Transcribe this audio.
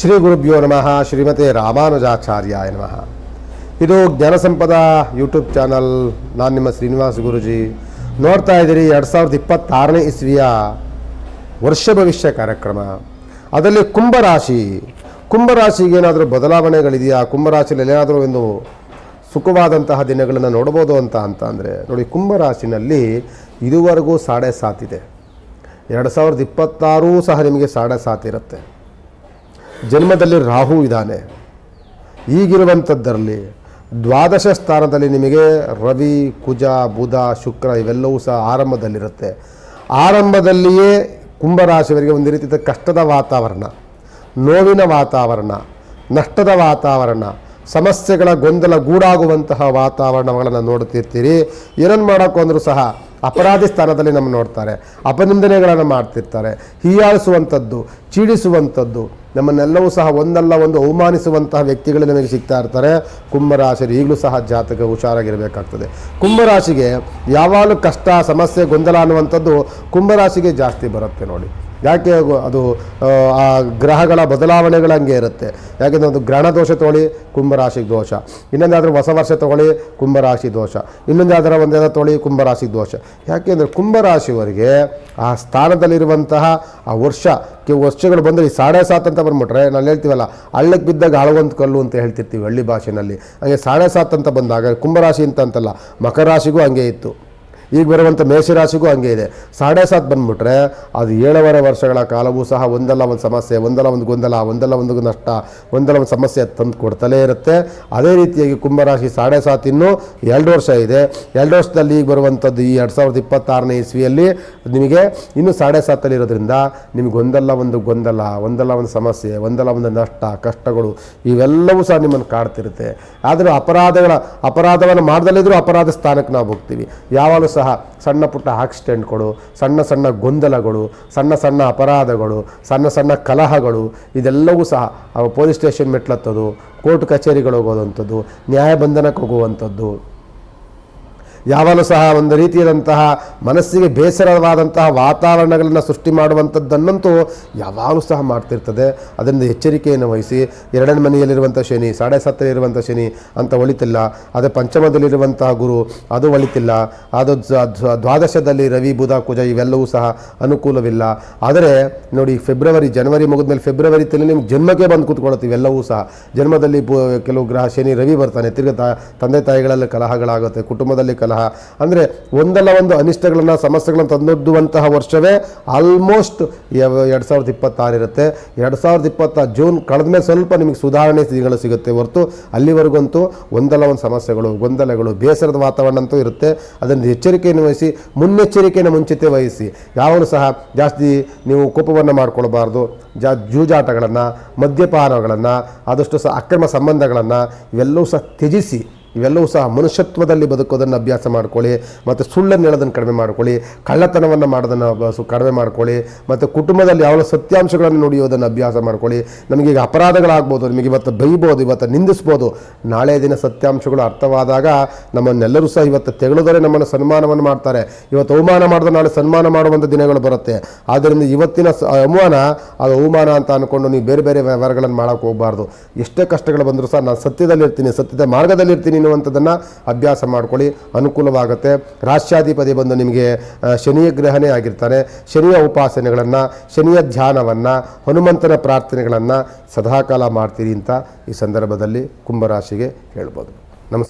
ಶ್ರೀ ಗುರುಭ್ಯೋ ನಮಃ. ಶ್ರೀಮತೆ ರಾಮಾನುಜಾಚಾರ್ಯಾಯ ನಮಃ. ಇದು ಜ್ಞಾನಸಂಪದ ಯೂಟ್ಯೂಬ್ ಚಾನಲ್. ನಾನು ನಿಮ್ಮ ಶ್ರೀನಿವಾಸ ಗುರುಜಿ. ನೋಡ್ತಾ ಇದ್ದೀರಿ ಎರಡು ಸಾವಿರದ ಇಪ್ಪತ್ತಾರನೇ ಇಸ್ವಿಯ ವರ್ಷ ಭವಿಷ್ಯ ಕಾರ್ಯಕ್ರಮ. ಅದರಲ್ಲಿ ಕುಂಭರಾಶಿ. ಕುಂಭರಾಶಿಗೆ ಏನಾದರೂ ಬದಲಾವಣೆಗಳಿದೆಯಾ? ಕುಂಭರಾಶಿಯಲ್ಲಿ ಏನಾದರೂ ಒಂದು ಸುಖವಾದಂತಹ ದಿನಗಳನ್ನು ನೋಡ್ಬೋದು ಅಂತ ಅಂತ ಅಂದರೆ, ನೋಡಿ ಕುಂಭರಾಶಿನಲ್ಲಿ ಇದುವರೆಗೂ ಸಾಡೆ ಸಾತಿದೆ ಎರಡು ಸಾವಿರದ ಇಪ್ಪತ್ತಾರೂ ಸಹ ನಿಮಗೆ ಸಾಡೆ ಸಾತಿರುತ್ತೆ ಜನ್ಮದಲ್ಲಿ ರಾಹು ಇದ್ದಾನೆ. ಈಗಿರುವಂಥದ್ದರಲ್ಲಿ ದ್ವಾದಶ ಸ್ಥಾನದಲ್ಲಿ ನಿಮಗೆ ರವಿ, ಕುಜ, ಬುಧ, ಶುಕ್ರ ಇವೆಲ್ಲವೂ ಸಹ ಆರಂಭದಲ್ಲಿರುತ್ತೆ. ಆರಂಭದಲ್ಲಿಯೇ ಕುಂಭರಾಶಿಯವರಿಗೆ ಒಂದು ರೀತಿಯ ಕಷ್ಟದ ವಾತಾವರಣ, ನೋವಿನ ವಾತಾವರಣ, ನಷ್ಟದ ವಾತಾವರಣ, ಸಮಸ್ಯೆಗಳ ಗೊಂದಲ ಗೂಡಾಗುವಂತಹ ವಾತಾವರಣಗಳನ್ನು ನೋಡುತ್ತಿರ್ತೀರಿ. ಏನನ್ನು ಮಾಡೋಕ್ಕೂ ಅಂದರೂ ಸಹ ಅಪರಾಧಿ ಸ್ಥಾನದಲ್ಲಿ ನಮ್ಮ ನೋಡ್ತಾರೆ. ಅಪನಿಂದನೆಗಳನ್ನು ಮಾಡ್ತಿರ್ತಾರೆ. ಹೀಯಾಳಿಸುವಂಥದ್ದು, ಚೀಡಿಸುವಂಥದ್ದು ನಮ್ಮನ್ನೆಲ್ಲವೂ ಸಹ ಒಂದಲ್ಲ ಒಂದು ಅವಮಾನಿಸುವಂತಹ ವ್ಯಕ್ತಿಗಳು ನಮಗೆ ಸಿಗ್ತಾ ಇರ್ತಾರೆ. ಕುಂಭರಾಶಿಯರು ಈಗಲೂ ಸಹ ಜಾತಕ ಹುಷಾರಾಗಿರಬೇಕಾಗ್ತದೆ. ಕುಂಭರಾಶಿಗೆ ಯಾವಾಗಲೂ ಕಷ್ಟ, ಸಮಸ್ಯೆ, ಗೊಂದಲ ಅನ್ನುವಂಥದ್ದು ಕುಂಭರಾಶಿಗೆ ಜಾಸ್ತಿ ಬರುತ್ತೆ ನೋಡಿ. ಯಾಕೆ ಅದು ಆ, ಗ್ರಹಗಳ ಬದಲಾವಣೆಗಳು ಹಂಗೆ ಇರುತ್ತೆ. ಯಾಕೆಂದರೆ ಒಂದು ಗ್ರಹಣ ದೋಷ ತೊಗೊಳ್ಳಿ ಕುಂಭರಾಶಿ ದೋಷ. ಇನ್ನೊಂದಾದರೂ ಹೊಸ ವರ್ಷ ತೊಗೊಳ್ಳಿ ಕುಂಭರಾಶಿ ದೋಷ. ಇನ್ನೊಂದಾದರೂ ಯಾವ್ದಾರ ಒಂದೇನೋ ತೊಗೊಳ್ಳಿ ಕುಂಭರಾಶಿ ದೋಷ. ಯಾಕೆಂದರೆ ಕುಂಭರಾಶಿಯವರಿಗೆ ಆ ಸ್ಥಾನದಲ್ಲಿರುವಂತಹ ಆ ವರ್ಷ ಕೆಲವು ವರ್ಷಗಳು ಬಂದರೆ ಈ ಸಾಡೆ ಸಾತ್ ಅಂತ ಬಂದ್ಬಿಟ್ರೆ ನಾನು ಹೇಳ್ತೀವಲ್ಲ ಹಳ್ಳಕ್ಕೆ ಬಿದ್ದಾಗ ಹಳವಂತ ಕಲ್ಲು ಅಂತ ಹೇಳ್ತಿರ್ತೀವಿ ಹಳ್ಳಿ ಭಾಷೆಯಲ್ಲಿ ಹಾಗೆ ಸಾಡೆ ಸಾತ್ ಅಂತ ಬಂದಾಗ ಕುಂಭರಾಶಿ ಅಂತ ಅಂತಲ್ಲ ಮಕರ ರಾಶಿಗೂ ಹಂಗೆ ಇತ್ತು. ಈಗ ಬರುವಂಥ ಮೇಷರಾಶಿಗೂ ಹಂಗೆ ಇದೆ. ಸಾಡೆ ಸಾತ್ ಬಂದ್ಬಿಟ್ರೆ ಅದು ಏಳುವರೆ ವರ್ಷಗಳ ಕಾಲವೂ ಸಹ ಒಂದಲ್ಲ ಒಂದು ಸಮಸ್ಯೆ, ಒಂದಲ್ಲ ಒಂದು ಗೊಂದಲ, ಒಂದಲ್ಲ ಒಂದು ನಷ್ಟ, ಒಂದಲ್ಲ ಒಂದು ಸಮಸ್ಯೆ ತಂದು ಕೊಡ್ತಲೇ ಇರುತ್ತೆ. ಅದೇ ರೀತಿಯಾಗಿ ಕುಂಭರಾಶಿ ಸಾಡೆ ಸಾತ್ ಇನ್ನೂ ಎರಡು ವರ್ಷ ಇದೆ. ಎರಡು ವರ್ಷದಲ್ಲಿ ಈಗ ಬರುವಂಥದ್ದು ಈ ಎರಡು ಸಾವಿರದ ಇಪ್ಪತ್ತಾರನೇ ಇಸ್ವಿಯಲ್ಲಿ ನಿಮಗೆ ಇನ್ನೂ ಸಾಡೆ ಸಾತಲ್ಲಿರೋದ್ರಿಂದ ನಿಮಗೆ ಒಂದಲ್ಲ ಒಂದು ಗೊಂದಲ, ಒಂದಲ್ಲ ಒಂದು ಸಮಸ್ಯೆ, ಒಂದಲ್ಲ ಒಂದು ನಷ್ಟ, ಕಷ್ಟಗಳು ಇವೆಲ್ಲವೂ ಸಹ ನಿಮ್ಮನ್ನು ಕಾಡ್ತಿರುತ್ತೆ. ಆದರೆ ಅಪರಾಧಗಳ, ಅಪರಾಧವನ್ನು ಮಾಡದಲ್ಲಿದ್ದರೂ ಅಪರಾಧ ಸ್ಥಾನಕ್ಕೆ ನಾವು ಹೋಗ್ತೀವಿ. ಯಾವಾಗಲೂ ಸಹ ಸಣ್ಣ ಪುಟ್ಟ ಆಕ್ಸಿಡೆಂಟ್ಗಳು ಸಣ್ಣ ಸಣ್ಣ ಗೊಂದಲಗಳು, ಸಣ್ಣ ಸಣ್ಣ ಅಪರಾಧಗಳು, ಸಣ್ಣ ಸಣ್ಣ ಕಲಹಗಳು, ಇದೆಲ್ಲವೂ ಸಹ ಪೊಲೀಸ್ ಸ್ಟೇಷನ್ ಮೆಟ್ಲತ್ತದು, ಕೋರ್ಟ್ ಕಚೇರಿಗಳು ಹೋಗೋದಂಥದ್ದು, ನ್ಯಾಯಬಂಧನಕ್ಕೆ ಹೋಗುವಂಥದ್ದು. ಯಾವಾಗಲೂ ಸಹ ಒಂದು ರೀತಿಯಾದಂತಹ ಮನಸ್ಸಿಗೆ ಬೇಸರವಾದಂತಹ ವಾತಾವರಣಗಳನ್ನು ಸೃಷ್ಟಿ ಮಾಡುವಂಥದ್ದನ್ನಂತೂ ಯಾವಾಗಲೂ ಸಹ ಮಾಡ್ತಿರ್ತದೆ. ಅದರಿಂದ ಎಚ್ಚರಿಕೆಯನ್ನು ವಹಿಸಿ, ಎರಡನೇ ಮನೆಯಲ್ಲಿರುವಂಥ ಶನಿ, ಸಾಡೆ ಸತ್ತಲ್ಲಿರುವಂಥ ಶನಿ ಅಂತ ಒಳಿತಿಲ್ಲ. ಅದೇ ಪಂಚಮದಲ್ಲಿರುವಂತಹ ಗುರು, ಅದು ಒಳಿತಿಲ್ಲ. ಅದು ದ್ವ- ದ್ವ- ದ್ವಾದಶದಲ್ಲಿ ರವಿ, ಬುಧ, ಕುಜ ಇವೆಲ್ಲವೂ ಸಹ ಅನುಕೂಲವಿಲ್ಲ. ಆದರೆ ನೋಡಿ, ಫೆಬ್ರವರಿ, ಜನವರಿ ಮುಗಿದ್ಮೇಲೆ ಫೆಬ್ರವರಿ ತಿಂಗಳು ನಿಮ್ಗೆ ಜನ್ಮಕ್ಕೆ ಬಂದು ಕೂತ್ಕೊಳ್ತೀವಿ ಇವೆಲ್ಲವೂ ಸಹ. ಜನ್ಮದಲ್ಲಿ ಕೆಲವು ಗ್ರಹ, ಶನಿ, ರವಿ ಬರ್ತಾನೆ. ತಿರ್ಗ ತಂದೆ ತಾಯಿಗಳಲ್ಲಿ ಕಲಹಗಳಾಗುತ್ತೆ, ಕುಟುಂಬದಲ್ಲಿ ಕಲಹ ಅಂದರೆ ಒಂದಲ್ಲ ಒಂದು ಅನಿಷ್ಟಗಳನ್ನು, ಸಮಸ್ಯೆಗಳನ್ನು ತಂದೊಡ್ಡುವಂತಹ ವರ್ಷವೇ ಆಲ್ಮೋಸ್ಟ್ ಎರಡು ಸಾವಿರದ ಇಪ್ಪತ್ತಾರಿರುತ್ತೆ ಎರಡು ಸಾವಿರದ ಇಪ್ಪತ್ತ ಜೂನ್ ಕಳೆದ ಮೇಲೆ ಸ್ವಲ್ಪ ನಿಮಗೆ ಸುಧಾರಣೆ ಸ್ಥಿತಿಗಳು ಸಿಗುತ್ತೆ ಹೊರತು. ಅಲ್ಲಿವರೆಗಂತೂ ಒಂದಲ್ಲ ಒಂದು ಸಮಸ್ಯೆಗಳು, ಗೊಂದಲಗಳು, ಬೇಸರದ ವಾತಾವರಣ ಅಂತೂ ಇರುತ್ತೆ. ಅದನ್ನು ಎಚ್ಚರಿಕೆಯನ್ನು ವಹಿಸಿ, ಮುನ್ನೆಚ್ಚರಿಕೆಯನ್ನು ಮುಂಚಿತ ವಹಿಸಿ. ಯಾವಾಗಲೂ ಸಹ ಜಾಸ್ತಿ ನೀವು ಕೋಪವನ್ನು ಮಾಡಿಕೊಳ್ಬಾರ್ದು. ಜಾ, ಜೂಜಾಟಗಳನ್ನು, ಮದ್ಯಪಾನಗಳನ್ನು, ಆದಷ್ಟು ಸಹ ಅಕ್ರಮ ಸಂಬಂಧಗಳನ್ನು ಇವೆಲ್ಲವೂ ಸಹ ತ್ಯಜಿಸಿ. ಇವೆಲ್ಲವೂ ಸಹ ಮನುಷ್ಯತ್ವದಲ್ಲಿ ಬದುಕೋದನ್ನು ಅಭ್ಯಾಸ ಮಾಡ್ಕೊಳ್ಳಿ, ಮತ್ತು ಸುಳ್ಳನ್ನು ಹೇಳೋದನ್ನು ಕಡಿಮೆ ಮಾಡ್ಕೊಳ್ಳಿ, ಕಳ್ಳತನವನ್ನು ಮಾಡೋದನ್ನು ಕಡಿಮೆ ಮಾಡ್ಕೊಳ್ಳಿ, ಮತ್ತು ಕುಟುಂಬದಲ್ಲಿ ಯಾವ ಸತ್ಯಾಂಶಗಳನ್ನು ನುಡಿಯೋದನ್ನು ಅಭ್ಯಾಸ ಮಾಡ್ಕೊಳ್ಳಿ. ನಮಗೀಗ ಅಪರಾಧಗಳಾಗ್ಬೋದು, ನಿಮಗೆ ಇವತ್ತು ಬೈಬೋದು ಇವತ್ತು ನಿಂದಿಸ್ಬೋದು. ನಾಳೆ ದಿನ ಸತ್ಯಾಂಶಗಳು ಅರ್ಥವಾದಾಗ ನಮ್ಮನ್ನೆಲ್ಲರೂ ಸಹ ಇವತ್ತು ತೆಗಳಿದರೆ ನಮ್ಮನ್ನು ಸನ್ಮಾನವನ್ನು ಮಾಡ್ತಾರೆ. ಇವತ್ತು ಅವಮಾನ ಮಾಡಿದ್ರೆ ನಾಳೆ ಸನ್ಮಾನ ಮಾಡುವಂಥ ದಿನಗಳು ಬರುತ್ತೆ. ಆದ್ದರಿಂದ ಇವತ್ತಿನ ಅವಮಾನ, ಅದು ಅವಮಾನ ಅಂತ ಅಂದ್ಕೊಂಡು ನೀವು ಬೇರೆ ಬೇರೆ ವ್ಯವಹಾರಗಳನ್ನು ಮಾಡೋಕ್ಕೆ ಹೋಗಬಾರ್ದು. ಎಷ್ಟೇ ಕಷ್ಟಗಳು ಬಂದರೂ ಸಹ ನಾನು ಸತ್ಯದಲ್ಲಿರ್ತೀನಿ, ಸತ್ಯದ ಮಾರ್ಗದಲ್ಲಿರ್ತೀನಿ ಅನ್ನುವಂಥದ್ದನ್ನು ಅಭ್ಯಾಸ ಮಾಡ್ಕೊಳ್ಳಿ. ಅನುಕೂಲವಾಗುತ್ತೆ. ರಾಷ್ಟ್ರಾಧಿಪತಿ ಬಂದು ನಿಮಗೆ ಶನಿಯ ಗ್ರಹನೇ ಆಗಿರ್ತಾನೆ ಶನಿಯ ಉಪಾಸನೆಗಳನ್ನು, ಶನಿಯ ಧ್ಯಾನವನ್ನು, ಹನುಮಂತನ ಪ್ರಾರ್ಥನೆಗಳನ್ನು ಸದಾಕಾಲ ಮಾಡ್ತೀರಿ ಅಂತ ಈ ಸಂದರ್ಭದಲ್ಲಿ ಕುಂಭರಾಶಿಗೆ ಹೇಳ್ಬೋದು.